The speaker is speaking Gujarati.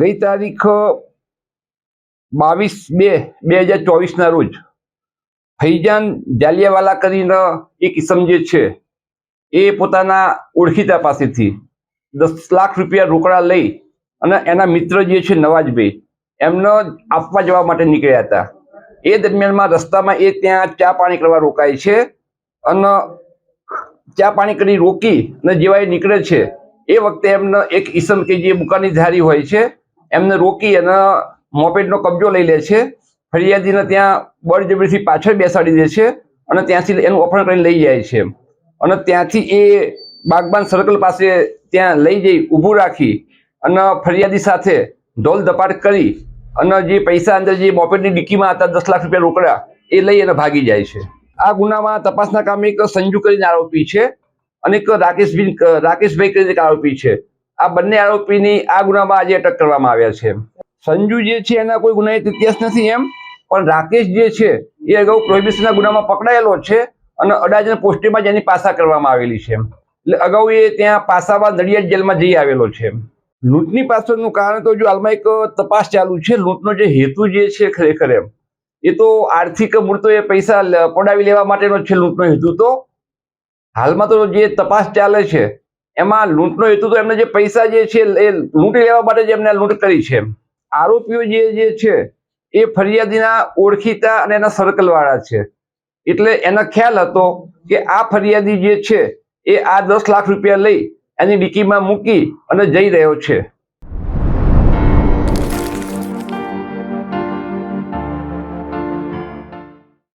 ગઈ તારીખ બાવીસ બે બે હજાર ચોવીસના રોજ ફૈજાન જાલિયાવાલા કરીને એક ઇસમ જે છે, એ પોતાના ઓળખીતા પાસેથી દસ લાખ રૂપિયા રોકડા લઈ અને એના મિત્ર જે છે નવાજભાઈ, એમને આપવા જવા માટે નીકળ્યા હતા. એ દરમિયાનમાં રસ્તામાં એ ત્યાં ચા પાણી કરવા રોકાય છે અને ચા પાણી કરી રોકી અને જેવા એ નીકળે છે, એ વખતે એમને એક ઈસમ કે જે બુકાની ધારી હોય છે એમને રોકી અને મોપેડનો કબજો લઈ લે છે. ફરિયાદીને ત્યાં બળજબરીથી પાછળ બેસાડી દે છે અને ત્યાંથી એનું અપહરણ કરીને લઈ જાય છે. અને ત્યાંથી એ બાગબાન સર્કલ પાસે ત્યાં લઈ જઈ ઊભું રાખી અને ફરિયાદી સાથે ઢોલ ધપાટ કરી અને જે પૈસા અંદર જે મોપેડની ડિક્કીમાં હતા દસ લાખ રૂપિયા રોકડા, એ લઈ અને ભાગી જાય છે. આ ગુનામાં તપાસના કામે એક સંજુ કરીને આરોપી છે અને એક રાકેશભાઈ રાકેશભાઈ કરીને આરોપી છે. આ બંને આરોપીની આ ગુનામાં આજે અટક કરવામાં આવ્યા છે. સંજુ જે છે, એના કોઈ ગુનાહિત ઇતિહાસ નથી એમ, પણ રાકેશ જે છે, એ અગાઉ પ્રોહિબિશનના ગુનામાં પકડાયેલો છે અને અડાજના પોસ્ટેમાં જ એની પાસા કરવામાં આવેલી છે એટલે અગાઉ એ ત્યાં પાસામાં નડિયાદ જેલમાં જઈ આવેલો છે લૂંટની પાછળનું કારણ તો જો હાલમાં એક તપાસ ચાલુ છે, લૂંટનો જે હેતુ જે છે ખરેખર એમ, એ તો આર્થિક મૂળ એ પૈસા પડાવી લેવા માટેનો છે લૂંટનો હેતુ તો. હાલમાં તો જે તપાસ ચાલે છે એમાં લૂંટનો હેતુ તો એમને જે પૈસા જે છે એ લૂંટી લેવા માટે જે એમને લૂંટ કરી છે. આરોપીઓ જે જે છે એ ફરિયાદીના ઓળખીતા અને એના સર્કલવાળા છે. એટલે એનો ખ્યાલ હતો કે આ ફરિયાદી જે છે એ આ દસ લાખ રૂપિયા લઈ એની ડીકીમાં મૂકી અને જઈ રહ્યો છે.